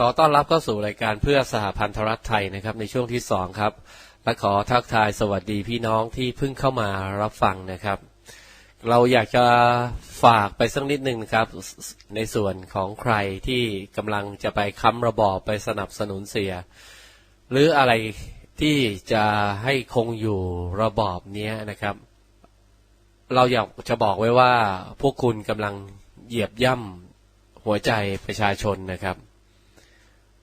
ขอต้อนรับเข้าสู่รายการเพื่อสหพันธรัฐไทยนะครับในช่วงที่สองครับ และขอทักทายสวัสดีพี่น้องที่เพิ่งเข้ามารับฟังนะครับ เราอยากจะฝากไปสักนิดหนึ่งครับ ในส่วนของใครที่กำลังจะไปค้ำระบอบไปสนับสนุนเสีย หรืออะไรที่จะให้คงอยู่ระบอบนี้นะครับ เราอยากจะบอกไว้ว่าพวกคุณกำลังเหยียบย่ำหัวใจประชาชนนะครับ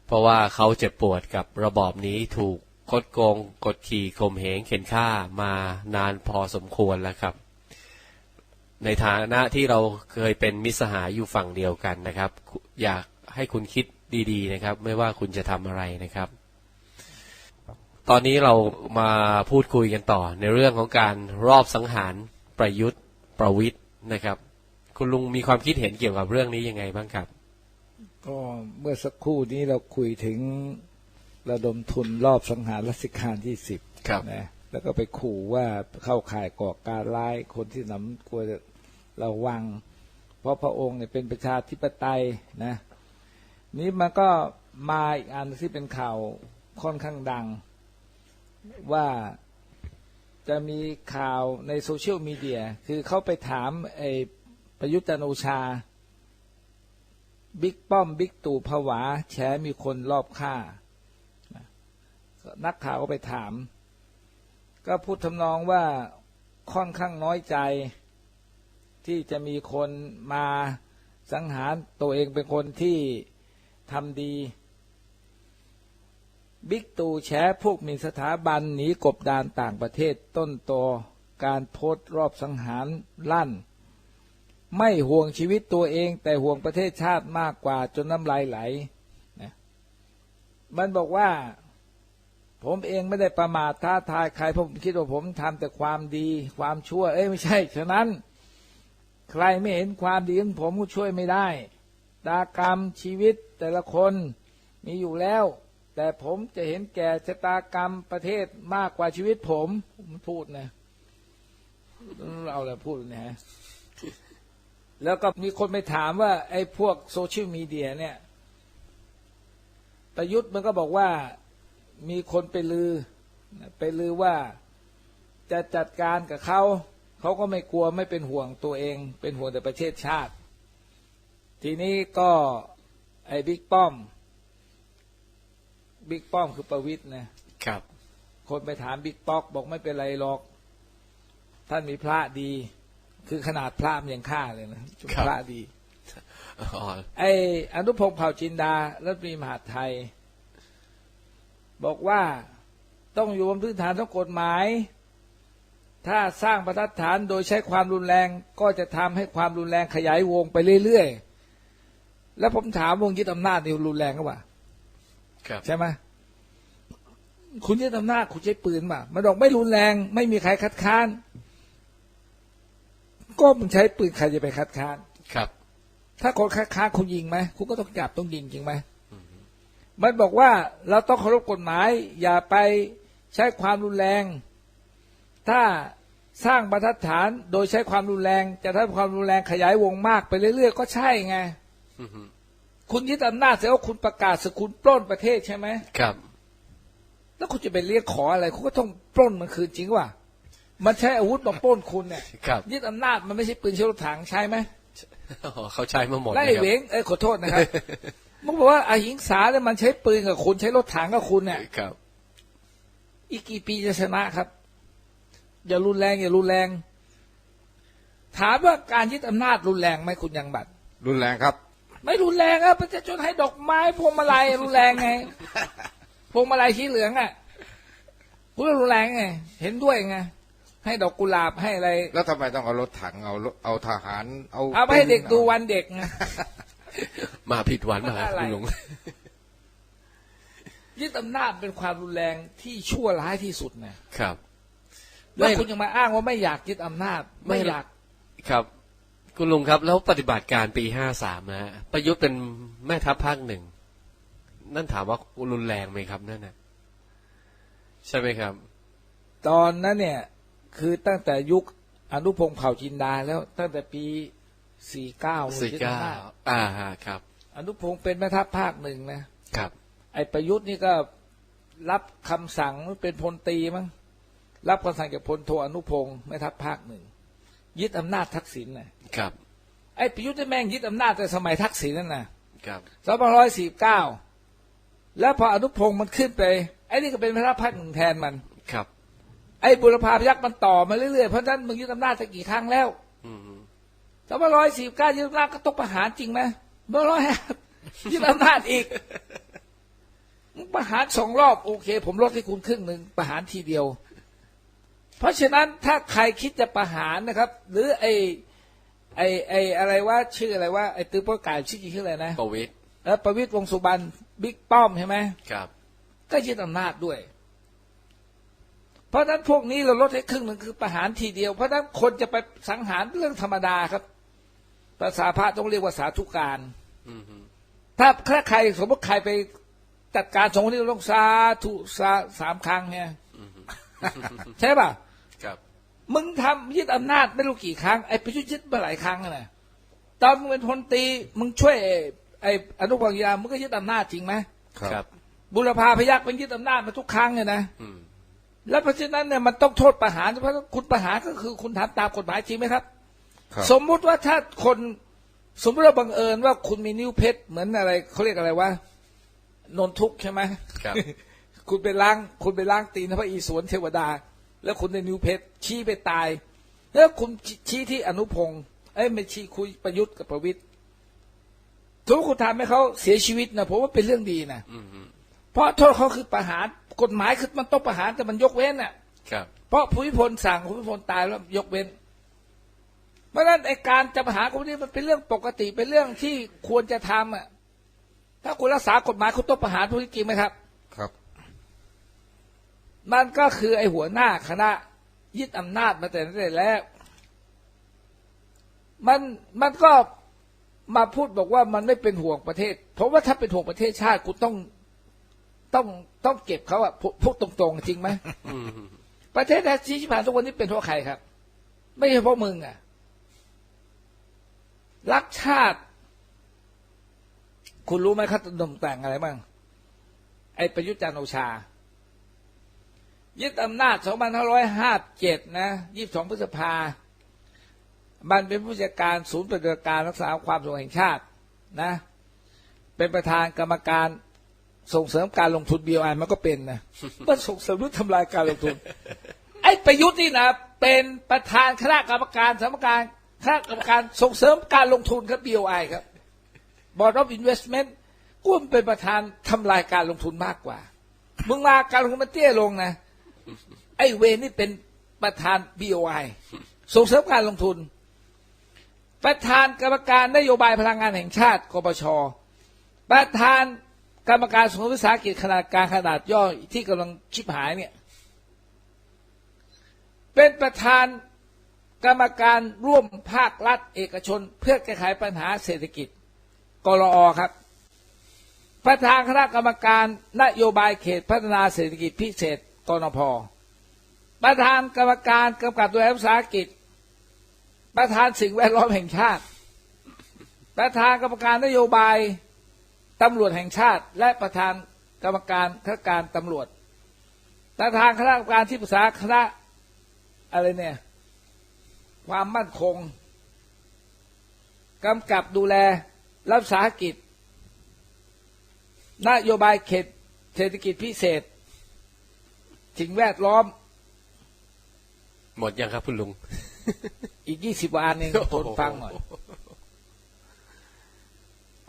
เพราะว่าเขาเจ็บปวดกับระบอบนี้ถูกคดโกงกดขี่ข่มเหงเข็นฆ่ามานานพอสมควรแล้วครับ ในฐานะที่เราเคยเป็นมิสหายอยู่ฝั่งเดียวกันนะครับ อยากให้คุณคิดดีๆนะครับ ไม่ว่าคุณจะทำอะไรนะครับ ตอนนี้เรามาพูดคุยกันต่อ ในเรื่องของการรอบสังหารประยุทธ์ประวิทย์นะครับ คุณลุงมีความคิดเห็นเกี่ยวกับเรื่องนี้ยังไงบ้างครับ ก็เมื่อสักครู่นี้เราคุยถึงระดมทุนรอบสังหารรัชกาลที่สิบครับนะแล้วก็ไปขู่ว่าเข้าข่ายก่อการร้ายคนที่นำควรจะระวัง เพราะพระองค์เนี่ยเป็นประชาธิปไตยนะ นี้มันก็มาอีกอันที่เป็นข่าวค่อนข้างดัง ว่าจะมีข่าวในโซเชียลมีเดีย คือเขาไปถามไอ้ประยุทธ์จันทร์โอชา บิ๊กป้อมบิ๊กตู่ผวา แฉมีคนรอบฆ่า นักข่าวก็ไปถาม ก็พูดทำนองว่าค่อนข้างน้อยใจ ที่จะมีคนมาสังหารตัวเองเป็นคนที่ทำดี บิ๊กตู่แฉพวกมีสถาบันหนีกบดานต่างประเทศต้นโตการโพสต์รอบสังหารลั่น ไม่ห่วงชีวิตตัวเอง แต่ห่วงประเทศชาติมากกว่าจนน้ำลายไหลนะมันบอกว่า ผมเองไม่ได้ประมาทท้าทายใครผมคิดว่าผมทำแต่ความดีความชั่ว เอ้ยไม่ใช่ ฉะนั้น ใครไม่เห็นความดีของผมก็ช่วยไม่ได้ดากรรมชีวิตแต่ละคนมีอยู่แล้ว แต่ผมจะเห็นแก่ชะตากรรมประเทศมากกว่าชีวิตผม ผมพูดนะ เอาอะไรพูดเนะฮะ แล้วก็มีคนไปถามว่า ไอ้พวกโซเชียลมีเดียเนี่ย ประยุทธ์มันก็บอกว่ามีคนไปลือ ไปลือว่าจะจัดการกับเขา เขาก็ไม่กลัวไม่เป็นห่วงตัวเอง เป็นห่วงแต่ประเทศชาติ ทีนี้ก็ไอ้บิ๊กป้อม บิ๊กป้อมคือประวิทย์นะครับ คนไปถามบิ๊กป๊อกบอกไม่เป็นไรหรอก ท่านมีพระดี คือขนาดพระมันยังฆ่าเลยนะจุครับพระดีอ๋อไออนุพงศ์เผ่าจินดารัฐมนตรีมหาดไทย บอกว่าต้องอยู่บนพื้นฐานของกฎหมาย ถ้าสร้างประทัดฐานโดยใช้ความรุนแรงก็จะทำให้ความรุนแรงขยายวงไปเรื่อยๆ แล้วผมถามวงยึดอำนาจนี่รุนแรงก็ว่าครับใช่ไหมคุณยึดอำนาจคุณใช้ปืนมามันบอกไม่รุนแรง ไม่มีใครคัดค้าน ก็มึงใช้ปืนใครจะไปคัดค้านครับ ถ้าคนคัดค้านคุณยิงไหมคุณก็ต้องจับต้องยิงจริงไหมมันบอกว่าเราต้องเคารพกฎหมาย อย่าไปใช้ความรุนแรง ถ้าสร้างบรรทัดฐานโดยใช้ความรุนแรง จะทำให้ความรุนแรงขยายวงมากไปเรื่อยๆก็ใช่ไงอือฮึคุณยึดอำนาจเสร็จแล้วคุณประกาศสกุลปล้นประเทศใช่ไหมครับ แล้วคุณจะไปเรียกขออะไร คุณก็ต้องปล้นมันคืนจริงว่ะ มันใช้อาวุธมาปล้นคุณเนี่ยครับยึดอำนาจมันไม่ใช่ปืนเชื้อรถถังใช่ไหมอ๋อเขาใช้มาหมดไล่นะครับเหวงเอ้ยขอโทษนะครับมึงบอกว่าอาหิงสาเนี่ยมันใช้ปืนกับคุณใช้รถถังกับคุณเนี่ยครับ อีกกี่ปีจะชนะครับ อย่ารุนแรง อย่ารุนแรง ถามว่าการยึดอำนาจรุนแรงไหมคุณยังบัตรรุนแรงครับ ไม่รุนแรงอะประชาชนให้ดอกไม้พวงมาลัยรุนแรงไงพวงมาลัยสีเหลืองอะคุณว่ารุนแรงไง เห็นด้วยไง ให้ดอกกุหลาบให้อะไรแล้วทำไมต้องเอารถถังเอารถเอาทหาร เอาเอาไปให้เด็กดูวันเด็กไงมาผิดวันมาอะไรคุณลุงยึดอำนาจเป็นความรุนแรงที่ชั่วร้ายที่สุดนะครับ แล้วไม่คุณยังมาอ้างว่าไม่อยากยึดอำนาจไม่ไม่อยากครับ คุณลุงครับ แล้วปฏิบัติการปีห้าสามนะฮะประยุทธ์เป็นแม่ทัพภาคหนึ่งนั่นถามว่ารุนแรงไหมครับนั่นนะใช่ไหมครับ ตอนนั้นเนี่ย คือตั้งแต่ยุคอนุพงศ์เผ่าจินดาแล้วตั้งแต่ปี49สี่เก้าอ่าฮะครับ อนุพงศ์เป็นแม่ทัพภาคหนึ่งนะครับ ไอ้ประยุทธ์นี่ก็รับคำสั่งเป็นพลตรีมั้งรับคำสั่งจากพลโทอนุพงศ์แม่ทัพภาคหนึ่งยึดอำนาจทักษิณน่ะครับ ไอ้ประยุทธ์นี่แม่งยึดอำนาจแต่สมัยทักษิณนั่นน่ะครับสองพันร้อยสี่เก้าแล้วพออนุพงศ์มันขึ้นไปไอ้นี่ก็เป็นแม่ทัพภาคหนึ่งแทนมันครับ ไอ้บุรพาพยักษ์มันต่อมาเรื่อยๆ เพราะฉะนั้นมึงยึดอำนาจจะกี่ครั้งแล้วอืมสองพันร้อยสี่เก้ายึดอำนาจก็ต้องประหารจริงไหมเมื่อร้อยยึดอำนาจอีกมึงประหารสองรอบโอเค ผมลดให้คุณครึ่งหนึ่งประหารทีเดียว เพราะฉะนั้นถ้าใครคิดจะประหารนะครับ หรือไอ้ไอ้ไอ้อะไรว่าชื่ออะไรว่าไอ้ตื้อโป้กายชื่อจริงชื่ออะไรนะประวิตรแล้วประวิตรวงษ์สุบรรณบิ๊กป้อมใช่ไหมครับ ก็ยึดอำนาจด้วย เพราะฉะนั้นพวกนี้เราลดให้ครึ่งหนึ่งคือประหารทีเดียว เพราะฉะนั้นคนจะไปสังหารเรื่องธรรมดาครับ ภาษาพระต้องเรียกว่าสาธุการอืมถ้าถ้าใครสมมติใครไปจัดการสงฆ์นี่ต้องสาธุสาสามครั้งเนี่ยใช่ป่ะครับ มึงทำยึดอำนาจไม่รู้กี่ครั้งไอ้ประยุทธ์ยึดมาหลายครั้งแล้วนะตอนมึงเป็นพลตรีมึงช่วย ไอ้ไอ้อนุพงศ์ยามึงก็ยึดอำนาจจริงไหมครับบุรพาพยักษ์มันยึดอำนาจมาทุกครั้งเลยนะอืม แล้วเพราะฉะนั้นเนี่ยมันต้องโทษประหารเพราะคุณประหารก็คือคุณทำตามกฎหมายจริงไหมครับครับสมมุติว่าถ้าคนสมมติว่าบังเอิญว่าคุณมีนิ้วเพชรเหมือนอะไรเขาเรียกอะไรว่านนทุกข์ใช่ไหมครับ คุณไปล้าง คุณไปล้างตีนพระอีสวนเทวดา แล้วคุณได้นิ้วเพชรชี้ไปตาย แล้วคุณชี้ที่อนุพงศ์เอ้ยไม่ชี้คุยประยุทธ์กับประวิตรถือว่าคุณทำให้เขาเสียชีวิตนะผมว่าเป็นเรื่องดีนะอืมอืมเพราะโทษเขาคือประหาร กฎหมายคือมันต้องประหารแต่มันยกเว้นน่ะครับเพราะภูมิพลสั่งภูมิพลตายแล้วยกเว้น เพราะฉะนั้นไอการจะประหารคนนี้มันเป็นเรื่องปกติเป็นเรื่องที่ควรจะทำอะ ถ้าคุณรักษากฎหมายคุณต้องประหารผู้ที่จริงไหมครับ ครับ มันก็คือไอหัวหน้าคณะ ยึดอำนาจมาแต่ตั้งแต่แรกมันมันก็มาพูดบอกว่ามันไม่เป็นห่วงประเทศ เพราะว่าถ้าเป็นห่วงประเทศชาติคุณต้อง ต้องต้องเก็บเขาอะพูพูดตรงๆ จริงไหมอืมประเทศที่ที่ผ่านทุกวันนี้เป็นเพราะใครครับ ไม่ใช่เพราะมึงอะรักชาติ คุณรู้ไหมเขาดมแต่งอะไรบ้างไอ้ประยุทธ์จันทร์โอชา ยึดอำนาจ 2557 นะ22พฤษภามันเป็นผู้จัดการศูนย์ปฏิบัติการรักษาความสงบแห่งชาตินะ เป็นประธานกรรมการ ส่งเสริมการลงทุน BOI มันก็เป็นนะมันส่งเสริมหรือทำลายการลงทุน ไอ้ประยุทธ์นี่นะเป็นประธานคณะกรรมการสำนักานคณะกรรมการส่งเสริมการลงทุนครับ BOI ครับ Board of Investment กุ้มเป็นประธานทำลายการลงทุนมากกว่า มึงมาการลงทุนมันเตี้ยลงนะ ไอ้เวนี่เป็นประธาน BOI ส่งเสริมการลงทุน ประธานกรรมการนโยบายพลังงานแห่งชาติกปชประธาน กรรมการสงวิสาหกิจขนาดกลางขนาดย่อที่กำลังชิบหายเนี่ย เป็นประธานกรรมการร่วมภาครัฐเอกชน เพื่อแก้ไขปัญหาเศรษฐกิจกรอครับ ประธานคณะกรรมการนโยบายเขตพัฒนาเศรษฐกิจพิเศษกนพประธานกรรมการกำกับดูแลวิสาหกิจ ประธานสิ่งแวดล้อมแห่งชาติ ประธานกรรมการนโยบาย ตำรวจแห่งชาติ และประธานกรรมการข้าราชการตำรวจประธานคณะกรรมการที่ปรึกษาคณะอะไรเนี่ย ความมั่นคงกำกับดูแลรัฐวิสาหกิจ นโยบายเขตเศรษฐกิจพิเศษสิ่งแวดล้อม หมดยังครับคุณลุง อีกยี่สิบวันเองทนฟังหน่อย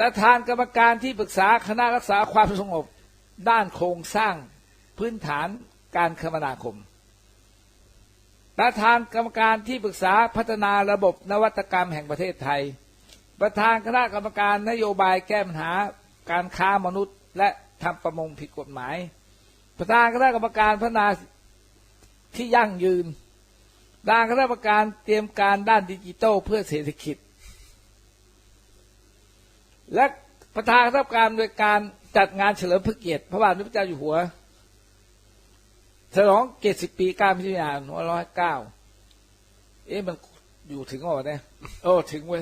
ประธานกรรมการที่ปรึกษาคณะรักษาความสงบ ด้านโครงสร้างพื้นฐานการคมนาคม ประธานกรรมการที่ปรึกษาพัฒนาระบบนวัตกรรมแห่งประเทศไทย ประธานคณะกรรมการนโยบายแก้ปัญหาการค้ามนุษย์ และทำประมงผิดกฎหมาย ประธานคณะกรรมการพัฒนาที่ยั่งยืนด้านคณะกรรมการเตรียมการด้านดิจิทัลเพื่อเศรษฐกิจ และประธานคณะกรรมการโดยการจัดงานเฉลิมพระเกียรติ พระบาทสมเด็จพระเจ้าอยู่หัวฉลองเกตสิบปีการพิจารณาหัวร้อยเก้าเอ๊ะมันอยู่ถึงหรอเนี่ยโอ้ถึงเว้ย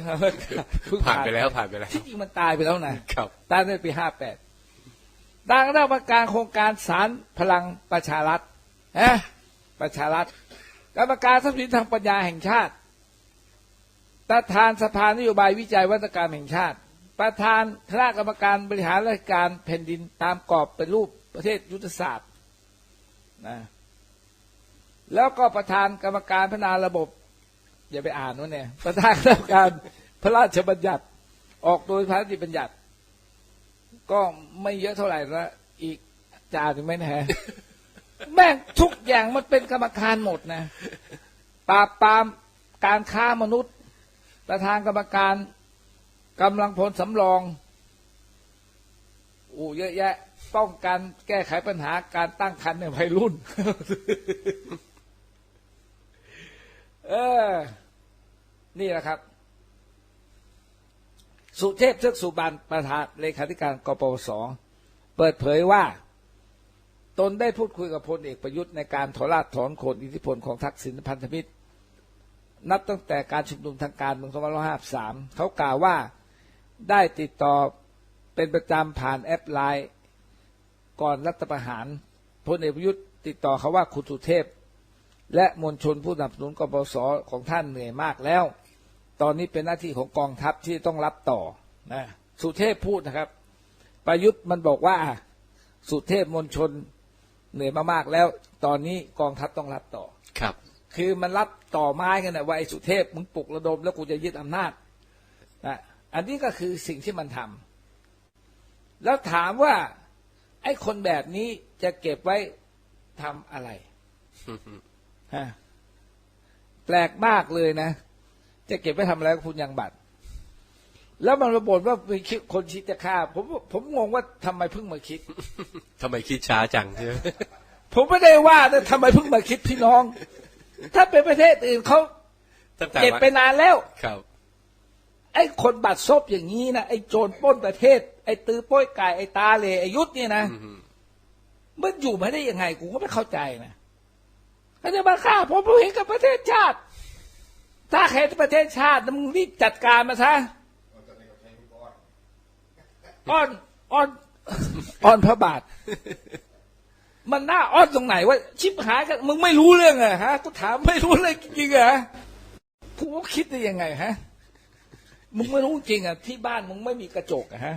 เพิ่งผ่านไปแล้วผ่านไปแล้วที่จริงมันตายไปแล้วนะครับตายในปีห้าแปดดังนั้นประการโครงการสารพลังประชารัฐนะประชารัฐกรรมการทรัพย์สินทางปัญญาแห่งชาติประธานสภานโยบายวิจัยวัฒกรรมแห่งชาติ ประธานคณะกรรมการบริหารราชการแผ่นดินตามกรอบเป็นรูปประเทศยุทธศาสตร์นะแล้วก็ประธานกรรมการพัฒนาระบบ อย่าไปอ่านว่าเนี่ย ประธานกรรมการพระราชบัญญัติออกโดยพระราชบัญญัติ ก็ไม่เยอะเท่าไหร่ละอีกจานหนึ่งไหมนะฮะแม่งทุกอย่างมันเป็นกรรมการหมดนะปราบปรามการค้ามนุษย์ ประธานกรรมการ กำลังพลสำรองอู้เยอะแยะป้องกันแก้ไขปัญหาการตั้งครรภ์ในวัยรุ่น เออ นี่แหละครับ สุเทพเทือกสุบานประธานเลขาธิการกปปสเปิดเผยว่า ตนได้พูดคุยกับพลเอกประยุทธ์ในการถอดรากถอนโคนอิทธิพลของทักษิณพันธมิตร นับตั้งแต่การชุมนุมทางการเมือง2553เขากล่าวว่า ได้ติดต่อเป็นประจำผ่านแอปไลน์ก่อนรัฐประหารพลเอกประยุทธ์ติดต่อเขาว่าคุณสุเทพ และมวลชนผู้สนับสนุนกปปสของท่านเหนื่อยมากแล้ว ตอนนี้เป็นหน้าที่ของกองทัพที่ต้องรับต่อนะสุเทพพูดนะครับ ประยุทธ์มันบอกว่าสุเทพมวลชนเหนื่อยมากๆแล้ว ตอนนี้กองทัพต้องรับต่อครับ คือมันรับต่อไม้กันนะว่าไอ้สุเทพมึงปลุกระดมแล้วกูจะยึดอำนาจนะ อันนี้ก็คือสิ่งที่มันทำแล้วถามว่า ไอ้คนแบบนี้จะเก็บไว้ทำอะไรฮะแปลกมากเลยนะ จะเก็บไว้ทำอะไรกับคุณยังบัตร แล้วมันระบ่นว่ามีคิดคนคิดจะฆ่า ผมผมงงว่าทำไมเพิ่งมาคิดทำไมคิดช้าจังใช่ไหมผมไม่ได้ว่าแต่ทำไมเพิ่งมาคิดพี่น้อง ถ้าเป็นประเทศอื่นเขาตั้งแต่เก็บว่าไปนานแล้วครับ ไอ้คนบัตรซบอย่างนี้นะไอ้โจรปล้นประเทศ ไอ้ตื้อโป้ยไก่ไอ้ตาเหลไอ้ยุทธเนี่ยนะอืมมันอยู่มาได้ยังไงกูก็ไม่เข้าใจนะเขาจะมาฆ่าผมผมเห็นกับประเทศชาติ ถ้าใครประเทศชาตินะมึงรีบจัดการมาซะอ้อนอ้อนอ้อนพระบาท มันน่าอ้อนตรงไหนว่าชิบหายกันมึงไม่รู้เรื่องเหรอะฮะกูถามไม่รู้เลยจริงๆเหรอกูก็คิดได้ยังไงฮะ มึงไม่รู้จริงอะที่บ้านมึงไม่มีกระจกอะฮะ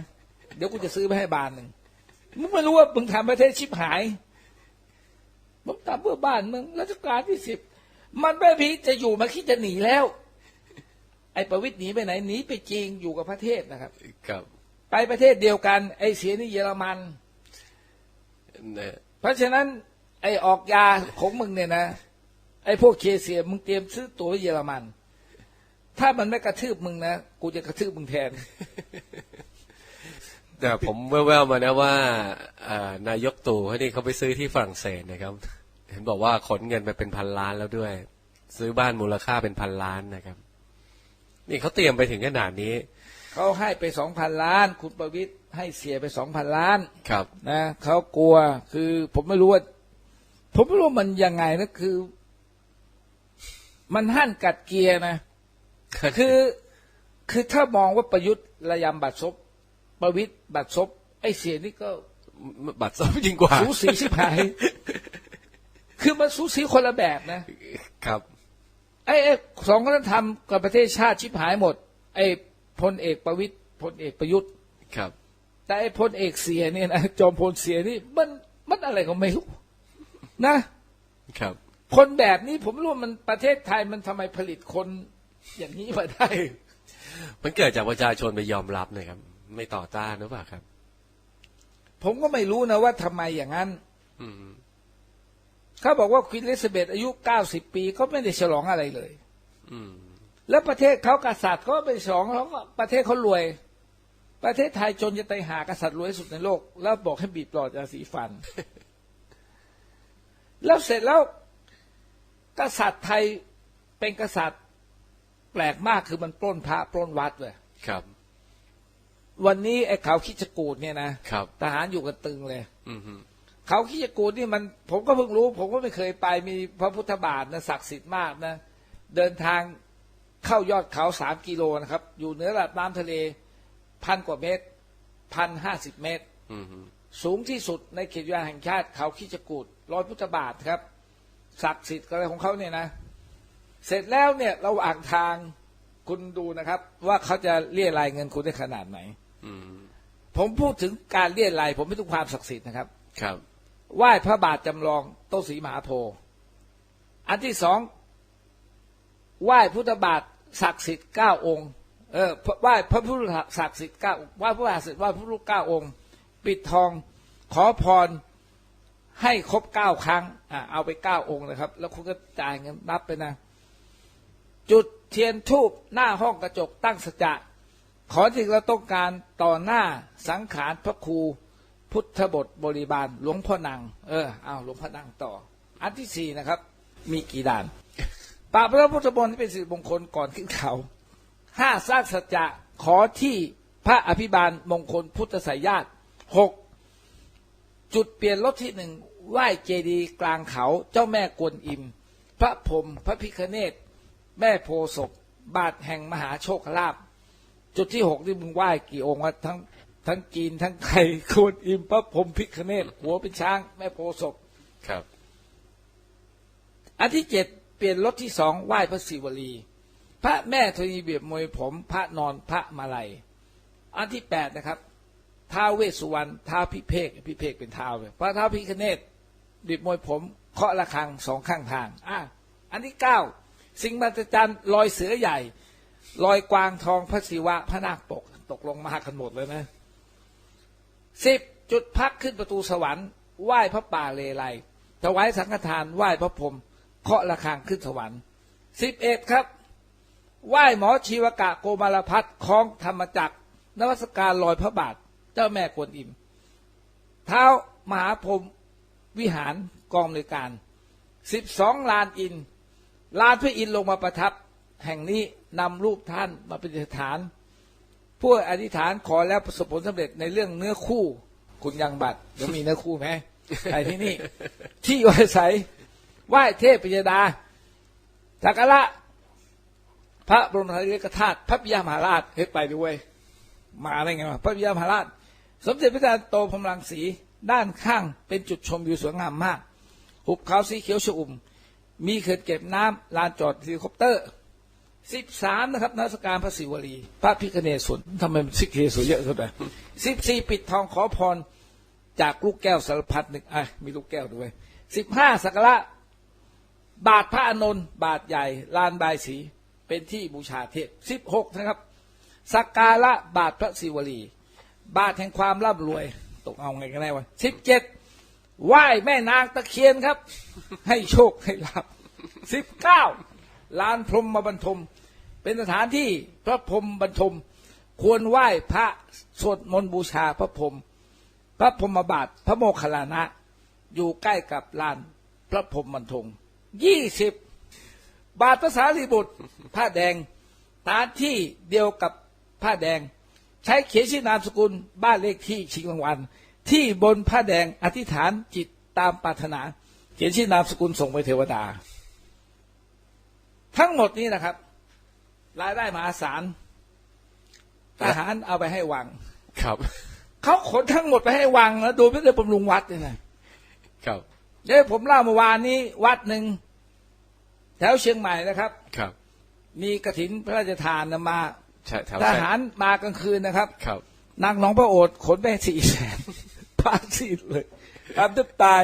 เดี๋ยวกูจะซื้อไปให้บานหนึ่งมึงไม่รู้ว่ามึงทำประเทศชิบหายมึงทำเพื่อบ้านมึงรัชกาลที่สิบมันไม่พีจะอยู่มาคิดจะหนีแล้ว ไอ้ประวิตรหนีไปไหนหนีไปจีนอยู่กับประเทศนะครับ ครับ ไปประเทศเดียวกัน ไอ้เสียนี่เยอรมันเนี่ยเพราะฉะนั้น ไอ้ออกยาของมึงเนี่ยนะ ไอ้พวกเคเซียมึงเตรียมซื้อตั๋วเยอรมัน ถ้ามันไม่กระทืบมึงนะ กูจะกระทืบมึงแทน แต่ผมแว่วๆมานะว่าเอ่อนายกตู่เขานี่เขาไปซื้อที่ฝรั่งเศสนะครับ เห็นบอกว่าขนเงินไปเป็นพันล้านแล้วด้วย ซื้อบ้านมูลค่าเป็นพันล้านนะครับ นี่เขาเตรียมไปถึงขนาดนี้เขาให้ไปสองพันล้าน คุณประวิตยให้เสียไปสองพันล้านครับนะเขากลัวคือผมไม่รู้ว่า ผมไม่รู้ว่ามันยังไงนะคือ มันหั่นกัดเกียร์นะ คือ คือถ้ามองว่าประยุทธ์ระยำบัตรซบประวิตยบัตรซบไอ้เสียนี่ก็บัตรซบยิ่งกว่าสูสีชิบหายคือมันสูสีคนละแบบนะ ครับไอ้ไอ้สองคนนั้นทำกับประเทศชาติชิบหายหมด ไอ้พลเอกประวิตยพลเอกประยุทธ์ครับ แต่ไอ้พลเอกเสียเนี่ยนะจอมพลเสียนี่มันมันอะไรก็ไม่รู้นะ ครับ คนแบบนี้ผมไม่รู้ว่ามันประเทศไทยมันทำไมผลิตคน อย่างนี้มาได้ มันเกิดจากประชาชนไปยอมรับนะครับ ไม่ต่อต้านหรือเปล่าครับ ผมก็ไม่รู้นะว่าทำไมอย่างนั้น อืมเขาบอกว่าควีนอลิซาเบธอายุ90ปีเขาไม่ได้ฉลองอะไรเลย อืม แล้วประเทศเขากษัตริย์เขาก็ไปฉลองเขาก็ประเทศเขารวย ประเทศไทยจนจะตายหากษัตริย์รวยที่สุดในโลก แล้วบอกให้บีบหลอดยาสีฟัน แล้วเสร็จแล้วกษัตริย์ไทยเป็นกษัตริย์ แปลกมากคือมันปล้นพระปล้นวัดเลยครับ วันนี้ไอ้เขาคิดจกูดเนี่ยนะครับทหารอยู่กันตึงเลย อืมฮึเขาขี้ยกูดนี่มัน ผมก็เพิ่งรู้ ผมก็ไม่เคยไปมีพระพุทธบาทนะศักดิ์สิทธิ์มากนะเดินทางเข้ายอดเขาสามกิโลนะครับ อยู่เหนือระดับน้ำทะเลพันกว่าเมตรพันห้าสิบเมตรอืมฮึสูงที่สุดในเขตอุทยานแห่งชาติเขาคิจกูดร้อยพุทธบาทครับศักดิ์สิทธิ์อะไรของเขาเนี่ยนะ เสร็จแล้วเนี่ยระหว่างทางคุณดูนะครับ ว่าเขาจะเรียรายเงินคุณได้ขนาดไหนอืมผมพูดถึงการเรียราย ผมไม่ต้องความศักดิ์สิทธิ์นะครับ ครับไหว้พระบาทจำลองโต๊ะสีมหาโพธิ์อันที่สองไหว้พุทธบาทศักดิ์สิทธิ์เก้าองค์เออไหว้พระพุทธศักดิ์สิทธิ์เก้าไหว้พระบาทศักดิ์สิทธิ์ไหว้พระพุทธเก้าองค์ ปิดทองขอพรให้ครบเก้าครั้งอะเอาไปเก้าองค์นะครับ แล้วคุณก็จ่ายเงินนับไปนะ จุดเทียนทูบหน้าห้องกระจกตั้งสัจจะขอที่เราต้องการต่อหน้าสังขารพระครูพุทธบทบริบาลหลวงพ่อนัง เออเอาหลวงพ่อนังต่อ อันที่สี่นะครับ มีกี่ด่านป่าพระพุทธมนต์ที่เป็นสิริมงคลก่อนขึ้นเขาห้าสร้างสัจจะขอที่พระอภิบาลมงคลพุทธสายญาติหกจุดเปลี่ยนรถที่หนึ่งไหว้เจดีย์กลางเขาเจ้าแม่กวนอิม พระพรมพระพิคเนต แม่โพธิ์ศพบาทแห่งมหาโชคลาภจุดที่หกที่มึงไหว้กี่องค์วะทั้งทั้งจีนทั้งไข่กวนอิมพระพรหมพิคเนตหัวเป็นช้าง แม่โพธิ์ศพครับ อันที่เจ็ดเปลี่ยนรถที่สองไหว้พระศิวลี พระแม่ธรณีเบียบมวยผม พระนอนพระมาลัย อันที่แปดนะครับท้าวเวสสุวรรณท้าวพิเภกพิเภกเป็นท้าวเลยพระท้าวพิคเนตบีบมวยผมเคาะระฆังสองข้างทางอะอันที่เก้า สิ่งมหัศจรรย์ลอยเสือใหญ่ลอยกวางทองพระศิวะพระนาคปก ตกลงมากันหมดเลยนะสิบจุดพักขึ้นประตูสวรรค์ไหว้พระป่าเลไลถวายสังฆทานไหว้พระพรหมเคาะระฆังขึ้นสวรรค์สิบเอ็ดครับ ไหว้หมอชีวกะโกมารพัฒน์คล้องธรรมจักรนวัสการลอยพระบาท เจ้าแม่กวนอิม เท้ามหาพรหมวิหารกองในการสิบสองลานอิน ลานพระอินทร์ลงมาประทับ แห่งนี้นำรูปท่านมาเป็นฐานผู้อธิษฐานขอแล้วประสบผลสำเร็จในเรื่องเนื้อคู่คุณยังบัตรเดี๋ยวมีเนื้อคู่ไหมไปที่นี่ ที่อยู่อาศัยไหว้เทพปิยดาสักการะพระบรมสารีริกธาตุพระปิยมหาราชเฮ้ยไปด้วย มาได้ไงวะพระปิยมหาราช สมเด็จพระจารย์โตพรมรังสีด้านข้างเป็นจุดชมวิวสวยงามมาก หุบเขาสีเขียวชอุ่ม มีเขื่อนเก็บน้ำลานจอดเฮลิคอปเตอร์สิบสามนะครับนักสการพระศิวลี พระพิคเนศวรทำไมมันสิกเคสวยเยอะขนไปสิบสี่ปิดทองขอพรจากลูกแก้วสารพัดหนึ่งอะมีลูกแก้วด้วยสิบห้าสักการะบาทพระอนนท์บาทใหญ่ลานบายสีเป็นที่บูชาเทพสิบหกนะครับ สักการะบาทพระศิวลี บาทแห่งความร่ำรวย ตกเอาไงกันแน่วะสิบเจ็ด ไหว้แม่นางตะเคียนครับ ให้โชคให้ลาบสิบเก้าลานพรหมบรรทม เป็นสถานที่พระพรหมบรรทม ควรไหว้พระสวดมนต์บูชาพระพรหมพระพรหมบาทพระโมคคัลลานะ อยู่ใกล้กับลานพระพรหมบรรทมยี่สิบบาทภาษาลีบุตร ผ้าแดงตาที่เดียวกับผ้าแดง ใช้เขียนชื่อนามสกุลบ้านเลขที่ชิงรางวัล ที่บนผ้าแดงอธิษฐานจิตตามปรารถนา เขียนชื่อนามสกุลส่งไปเทวดา ทั้งหมดนี้นะครับ รายได้มหาศาลทหารเอาไปให้วัง ครับเขาขนทั้งหมดไปให้วังแล้วโดยไม่ได้บำรุงวัดเลยนะครับเดี๋ยวผมเล่าเมื่อวานนี้วัดหนึ่งแถวเชียงใหม่นะครับ ครับ มีกระถินพระราชทานน่ะมาใช่แถวทใช่หารมากลางคืนนะครับ ครับนางหน้องพระโอษฐ์ขนไปสี่แสน พาซีดเลยทำแทบตาย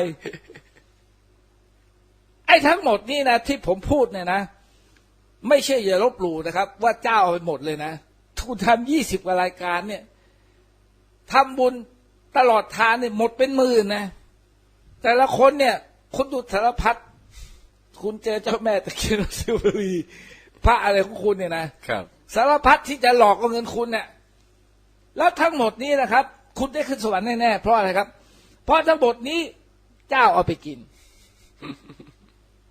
ไอ้ทั้งหมดนี่นะที่ผมพูดเนี่ยนะ ไม่ใช่อย่าลบหลู่นะครับ ว่าเจ้าเอาไปหมดเลยนะทุนทำยี่สิบกว่ารายการเนี่ยทำบุญตลอดทางเนี่ยหมดเป็นหมื่นนะ แต่ละคนเนี่ยคุณดูสารพัดคุณเจอเจ้าแม่ตะเคียนซิวรีพระอะไรของคุณเนี่ยนะครับ สารพัดที่จะหลอกเอาเงินคุณเนี่ยแล้วทั้งหมดนี้นะครับ คุณได้ขึ้นสวรรค์แน่ๆเพราะอะไรครับ เพราะทั้งหมดนี้เจ้าเอาไปกิน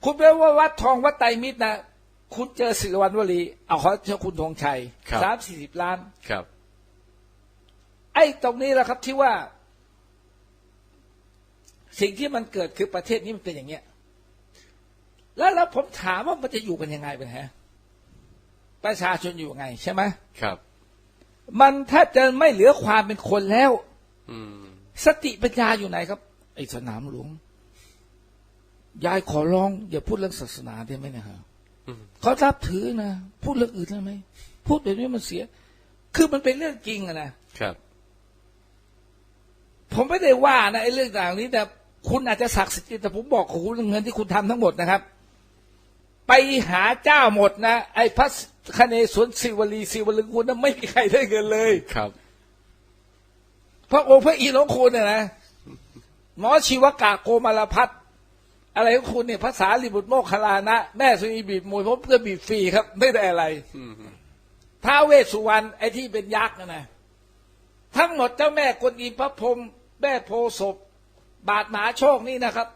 คุณไปว่าวัดทองวัดไตรมิตรนะคุณเจอศิรวันวลีเอาเขาเจ้าคุณธงชัยครับสามสี่สิบล้านครับ ไอ้ตรงนี้แหละครับที่ว่า สิ่งที่มันเกิดคือประเทศนี้มันเป็นอย่างเงี้ย แล้วแล้วผมถามว่ามันจะอยู่กันยังไงเป็นฮะประชาชนอยู่ยังไงใช่ไหมครับ มันแทบจะไม่เหลือความเป็นคนแล้วอืมสติปัญญาอยู่ไหนครับไอ้สนามหลวงยายขอร้อง อย่าพูดเรื่องศาสนาได้ไหมเนะฮะอืมเขารับถือนะพูดเรื่องอื่นได้ไหมพูดแบบนี้มันเสีย คือมันเป็นเรื่องจริงอะนะครับ ผมไม่ได้ว่านะไอ้เรื่องต่างนี้แต่คุณอาจจะศักดิ์สิทธิ์แต่ผมบอกของคุณเงินที่คุณทำทั้งหมดนะครับ ไปหาเจ้าหมดนะ ไอ้พระคเนศวรศิวลีศิวลึงคุณนั้นไม่มีใครได้เงินเลยครับ พระองค์พระอินทร์ของคุณเนี่ยนะหมอชีวกะโกมารพัฒน์อะไรของคุณเนี่ยภาษาลิบุตรโมคคลลานะ แม่สุนีบีบมวยผมเพื่อบีบฟรีครับ ไม่ได้อะไรอืมท้าวเวสสุวรรณไอ้ที่เป็นยักษ์นะนะทั้งหมดเจ้าแม่กวนอิมพระพรหมแม่โพธิ์ศพบาทมหาโชคนี่นะครับ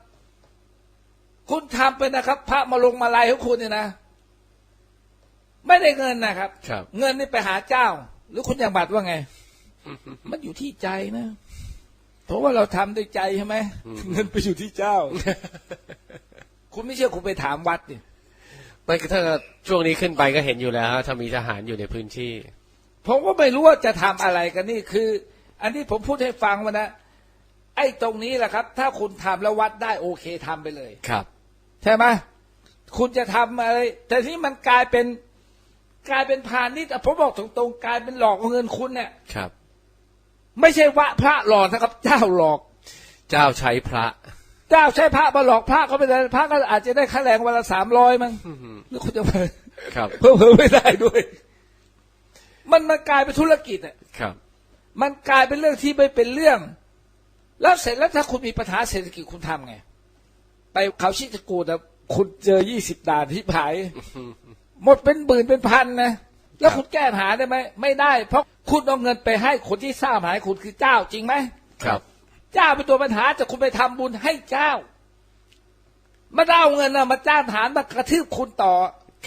คุณทำไปนะครับ พระมาลงมาลายของคุณเนี่ยนะ ไม่ได้เงินนะครับครับเงินนี่ไปหาเจ้า หรือคุณอยากบัตรว่าไง มันอยู่ที่ใจนะเพราะว่าเราทำด้วยใจใช่ไหมเงินไปอยู่ที่เจ้า คุณไม่เชื่อคุณไปถามวัดดิไม่ถ้าช่วงนี้ขึ้นไปก็เห็นอยู่แล้วฮะถ้ามีทหารอยู่ในพื้นที่ ผมก็ไม่รู้ว่าจะทำอะไรกันนี่คือ อันนี้ผมพูดให้ฟังว่านะไอ้ตรงนี้แหละครับ ถ้าคุณทำแล้ววัดได้โอเคทำไปเลยครับ ใช่ไหมคุณจะทำอะไร แต่ที่มันกลายเป็นกลายเป็นพาณิชย์อะผมบอกตรงๆกลายเป็นหลอกเอาเงินคุณเนี่ยครับ ไม่ใช่ว่าพระหลอกนะครับ เจ้าหลอก เจ้าใช้พระ เจ้าใช้พระมาหลอกพระเขาไปเลยพระก็อาจจะได้ค่าแรงวันละสามร้อยมั้งอืมหรือคุณจะมาครับเพิ่มเพิ่มไม่ได้ด้วย มันมันกลายเป็นธุรกิจอะครับ มันกลายเป็นเรื่องที่ไม่เป็นเรื่อง แล้วเสร็จแล้วถ้าคุณมีปัญหาเศรษฐกิจคุณทำไง ไปเขาชิจกูดอะคุณเจอยี่สิบด่านที่ผายหมดเป็นหมื่นเป็นพันนะแล้วคุณแก้ปัญหาได้ไหมไม่ได้ เพราะคุณเอาเงินไปให้คนที่สร้างปัญหาให้คุณคือเจ้าจริงไหมครับ เจ้าเป็นตัวปัญหาแต่คุณไปทำบุญให้เจ้ามาเอาเงินนะมาจ้างทหารมากระทืบคุณต่อ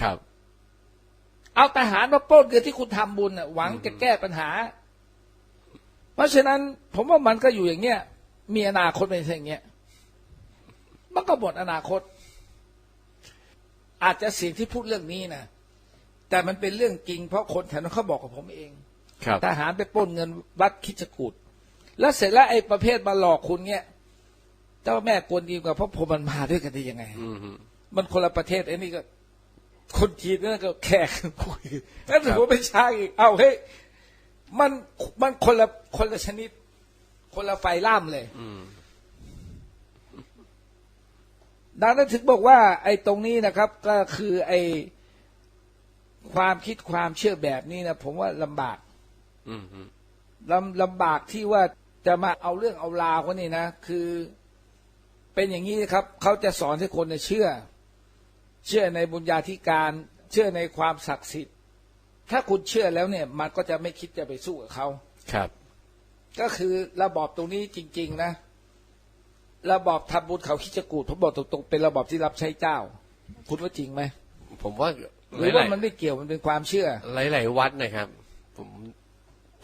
ครับ เอาทหารมาปล้นเงินที่คุณทำบุญน่ะหวังจะแก้ปัญหา เพราะฉะนั้นผมว่ามันก็อยู่อย่างเงี้ยมีอนาคตเป็นอย่างเงี้ย มันก็หมดอนาคต อาจจะเสิ่งที่พูดเรื่องนี้นะแต่มันเป็นเรื่องจริงเพราะคนแถวนั้นเขาบอกกับผมเองครับทหารไปปล้นเงินวัดคิดจกูดแล้วเสร็จแล้วไอ้ประเภทมาหลอกคุณเงี้ยเจ้าแม่กวนดีกับพระพรหมมันมาด้วยกันได้ยังไงอืมมันคนละประเทศไอ้นี่ก็ คนจีนนั่นก็แขกคุยนั่นถือว่าไม่ใช่อีกเอาเฮ้ยมันมันคนละคนละชนิด คนละไฟล่ามเลย อืม ดังนั้นถึงบอกว่าไอ้ตรงนี้นะครับก็คือไอ้ความคิดความเชื่อแบบนี้นะผมว่าลำบากอืมอืมลำลำบากที่ว่าจะมาเอาเรื่องเอาราวเขานี่นะ คือเป็นอย่างนี้นะครับ เขาจะสอนให้คนเนี่ยเชื่อ เชื่อในบุญญาธิการเชื่อในความศักดิ์สิทธิ์ ถ้าคุณเชื่อแล้วเนี่ย มันก็จะไม่คิดจะไปสู้กับเขาครับ ก็คือระบอบตรงนี้จริง ๆ นะ ระบอบทำบุญเขาคิดจะกูดผมบอกตรงๆเป็นระบอบที่รับใช้เจ้า คุณว่าจริงไหมผมว่าหรือว่ามันไม่เกี่ยวมันเป็นความเชื่อหลายหลาย ๆ วัดนะครับ ผม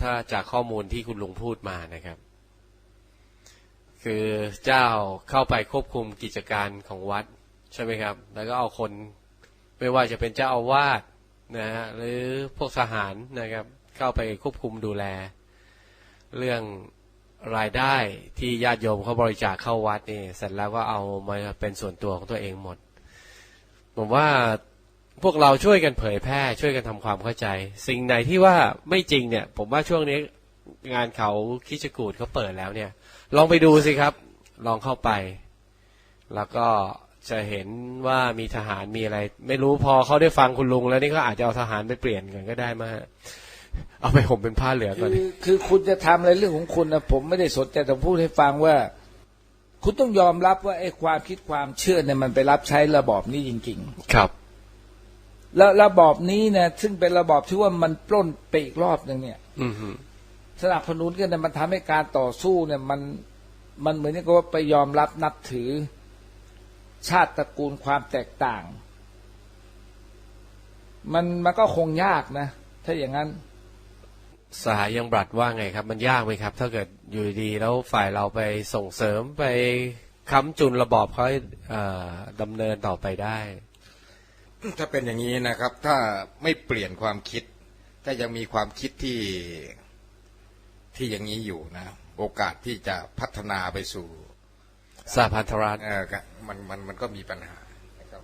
ถ้าจากข้อมูลที่คุณลุงพูดมานะครับ คือเจ้าเข้าไปควบคุมกิจการของวัด ใช่ไหมครับ แล้วก็เอาคนไม่ว่าจะเป็นเจ้าอาวาสนะฮะหรือพวกทหารนะครับ เข้าไปควบคุมดูแล เรื่อง รายได้ที่ญาติโยมเขาบริจาคเข้าวัดนี่เสร็จแล้วก็เอามาเป็นส่วนตัวของตัวเองหมด ผมว่าพวกเราช่วยกันเผยแพร่ ช่วยกันทำความเข้าใจ สิ่งไหนที่ว่าไม่จริงเนี่ย ผมว่าช่วงนี้งานเขาคิชกูดเขาเปิดแล้วเนี่ย ลองไปดูสิครับ ลองเข้าไป แล้วก็จะเห็นว่ามีทหารมีอะไร ไม่รู้พอเขาได้ฟังคุณลุงแล้วนี่ก็อาจจะเอาทหารไปเปลี่ยนกันก็ได้มาฮะ เอาไปผมเป็นผ้าเหลืองก่อนคือคือคุณจะทำอะไรเรื่องของคุณนะผมไม่ได้สนใจแต่พูดให้ฟังว่า คุณต้องยอมรับว่าไอ้ความคิดความเชื่อเนี่ยมันไปรับใช้ระบอบนี้จริงครับๆแล้วระบอบนี้เนี่ยซึ่งเป็นระบอบที่ว่ามันปล้นไปอีกรอบหนึ่งเนี่ย อืมฮึสนับสนุนกันเนี่ยมันทำให้การต่อสู้เนี่ย มันมันเหมือนกับว่าไปยอมรับนับถือ ชาติตระกูลความแตกต่าง มันมันก็คงยากนะ ถ้าอย่างนั้น สหายยังบรัดว่าไงครับ มันยากไหมครับ ถ้าเกิดอยู่ดีๆแล้วฝ่ายเราไปส่งเสริมไปค้ำจุนระบอบเขาให้เอ่อดำเนินต่อไปได้ ถ้าเป็นอย่างนี้นะครับ ถ้าไม่เปลี่ยนความคิด ถ้ายังมีความคิดที่ที่อย่างนี้อยู่นะ โอกาสที่จะพัฒนาไปสู่สหพันธรัฐเอ่อก็มันมันมันก็มีปัญหานะครับ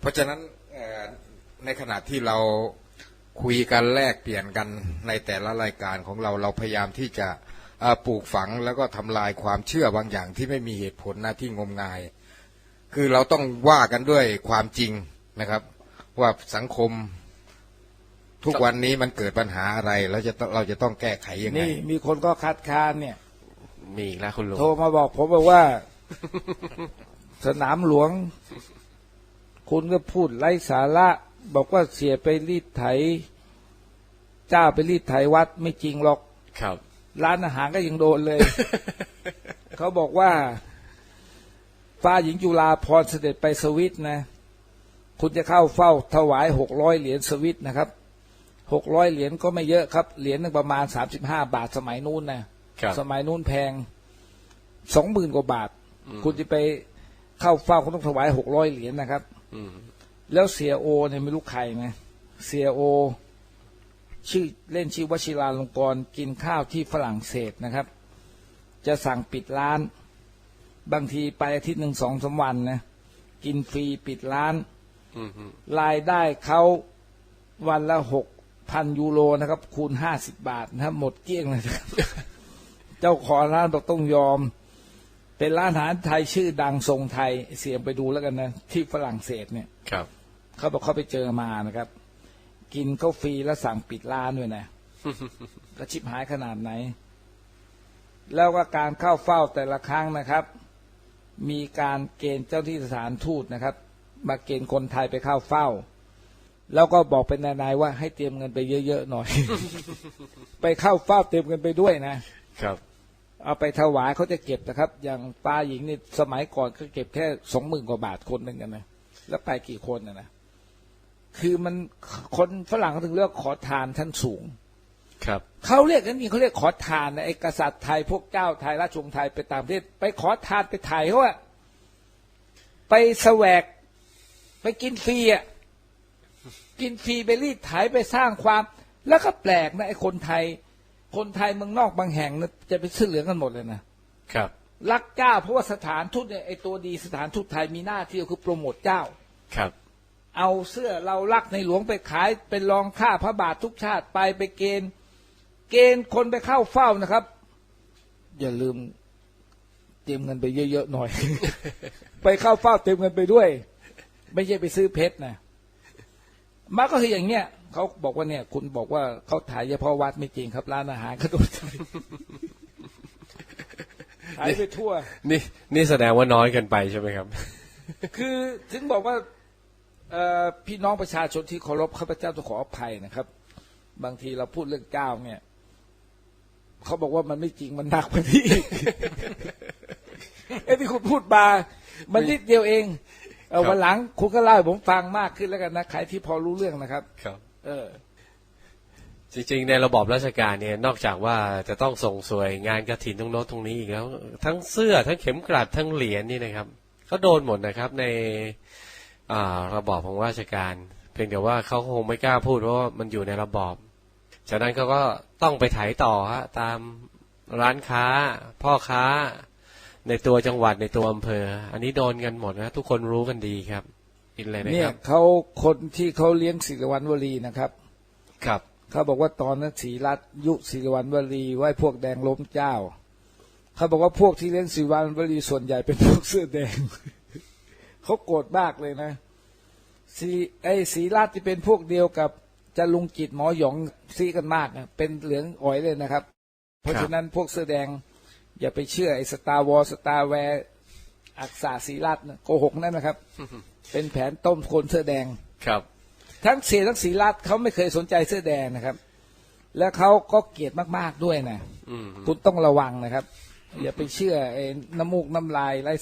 เพราะฉะนั้นเอ่อในขณะที่เรา คุยกันแลกเปลี่ยนกันในแต่ละรายการของเราเราพยายามที่จะเอ่อปลูกฝังแล้วก็ทำลายความเชื่อบางอย่างที่ไม่มีเหตุผลนะที่งมงาย คือเราต้องว่ากันด้วยความจริงนะครับ ว่าสังคมทุกวันนี้มันเกิดปัญหาอะไรแล้วจะต้องเราจะต้องแก้ไขยังไงนี่มีคนก็คัดค้านเนี่ย มีอีกแล้วคุณลุงโทรมาบอกผมบอกว่า สนามหลวง คุณก็พูดไร้สาระ บอกว่าเสียไปรีดไถ เจ้าไปรีดไถวัดไม่จริงหรอกครับ ร้านอาหารก็ยังโดนเลย เขาบอกว่าฟ้าหญิงจุฬาพรเสด็จไปสวิตนะ คุณจะเข้าเฝ้าถวายหกร้อยเหรียญสวิตนะครับหกร้อยเหรียญก็ไม่เยอะครับ เหรียญหนึงประมาณสามสิบห้าบาทสมัยนู้นนะครับสมัยนู้นแพงสองหมื่นกว่าบาทอืมคุณจะไปเข้าเฝ้าคุณต้องถวายหกร้อยเหรียญนะครับอืม แล้วเสียโอเนี่ยไม่รู้ใครนะเสียโอ ชื่อเล่นชื่อวชิราลงกรณ์กินข้าวที่ฝรั่งเศสนะครับ จะสั่งปิดร้าน บางทีไปอาทิตย์หนึ่งสองสามวันนะกินฟรีปิดร้านอืมอืมรายได้เขาวันละหกพันยูโรนะครับ คูณห้าสิบบาทนะครับ หมดเกลี้ยงเลยนะครับ เจ้าของร้านบอกต้องยอม เป็นร้านอาหารไทยชื่อดังทรงไทยเสียงไปดูแล้วกันนะ ที่ฝรั่งเศสเนี่ยครับ เขาบอกเขาไปเจอมานะครับ กินข้าวฟรีแล้วสั่งปิดร้านด้วยนะก็ชิบหายขนาดไหน แล้วก็การเข้าเฝ้าแต่ละครั้งนะครับ มีการเกณฑ์เจ้าที่สถานทูตนะครับ มาเกณฑ์คนไทยไปเข้าเฝ้า แล้วก็บอกเป็นนายๆว่าให้เตรียมเงินไปเยอะๆหน่อย ไปเข้าเฝ้าเตรียมเงินไปด้วยนะครับเอาไปถวายเขาจะเก็บนะครับ อย่างป้าหญิงนี่สมัยก่อนก็เก็บแค่สองหมื่นกว่าบาทคนหนึ่งกันนะ แล้วไปกี่คนนะนะ คือมันคนฝรั่งเขาถึงเรียกขอทานท่านสูง ครับเขาเรียกกันนี่เขาเรียกขอทานนะไอ้กษัตริย์ไทยพวกเจ้าไทยราชวงศ์ไทยไปต่างประเทศไปขอทานไปถ่ายเขาอะไปแสวก ไปกินฟรีอะกินฟรีไปรีดไถไปสร้างความ แล้วก็แปลกนะไอ้คนไทย คนไทยเมืองนอกบางแห่งนะจะไปซื้อเหลืองกันหมดเลยนะครับ รักเจ้าเพราะว่าสถานทูตเนี่ยไอตัวดีสถานทูตไทยมีหน้าที่คือโปรโมทเจ้าครับ เอาเสื้อเรารักในหลวงไปขายเป็นรองค่าพระบาททุกชาติไปไปเกณฑ์ เกณฑ์คนไปเข้าเฝ้านะครับ อย่าลืมเตรียมเงินไปเยอะๆหน่อย ไปเข้าเฝ้าเตรียมเงินไปด้วย ไม่ใช่ไปซื้อเพชรนะมันก็คืออย่างเงี้ยเขาบอกว่าเนี่ย คุณบอกว่าเขาถ่ายเฉพาะวัดไม่จริงครับร้านอาหารก็โดนถ่ายถ่ายไปทั่ว นี่นี่แสดงว่าน้อยเกันไปใช่ไหมครับ คือถึงบอกว่าเอ่อ พี่น้องประชาชนที่เคารพข้าพเจ้าต้องขออภัยนะครับ บางทีเราพูดเรื่องก้าวเนี่ยเขาบอกว่ามันไม่จริงมันหนักกว่านี้อีกไอ้ที่คุณพูดมามันนิดเดียวเองเออครับวันหลังคุณก็เล่าให้ผมฟังมากขึ้นแล้วกันนะใครที่พอรู้เรื่องนะครับ ครับ เออ จริงๆ ในระบอบราชการเนี่ย นอกจากว่าจะต้องส่งสวยงานกระถินตรงโน้นตรงนี้อีกแล้ว ทั้งเสื้อทั้งเข็มกลัดทั้งเหรียญนี่นะครับก็โดนหมดนะครับ ในอ่า ระบอบของราชการ เพียงแต่ว่าเขาคงไม่กล้าพูดเพราะว่ามันอยู่ในระบอบ จากนั้นเขาก็ต้องไปไถต่อฮะตามร้านค้า พ่อค้า ในตัวจังหวัดในตัวอำเภอ อันนี้โดนกันหมดนะ ทุกคนรู้กันดีครับอินเลยนะเนี่คยรับเขาคนที่เขาเลี้ยงศิริวัณวลีนะครับ ครับเขาบอกว่าตอนนั้นศรีรัตน์ยุศิริวัณวลีไหว้พวกแดงล้มเจ้าเขาบอกว่าพวกที่เลี้ยงศิริวัณวลีส่วนใหญ่เป็นพวกเสื้อแดง เขาโกรธมากเลยนะสีไอ้ศรีรัตน์ที่เป็นพวกเดียวกับจลุงจิตหมอหยองซีกันมากนะเป็นเหลืองอ่อยเลยนะครับ เพราะฉะนั้นพวกเสื้อแดง อย่าไปเชื่อไอ้สตาร์วอลสตาร์แวร์อักษาศรีรัตน์นะโกหกนั่นนะครับ เป็นแผนต้มคนเสื้อแดงครับ ทั้งเสียทั้งศรีรัตน์เขาไม่เคยสนใจเสื้อแดงนะครับ แล้วเขาก็เกลียดมากๆด้วยนะอืมคุณต้องระวังนะครับ อย่าไปเชื่อไอ้น้ำมูกน้ำลายไร้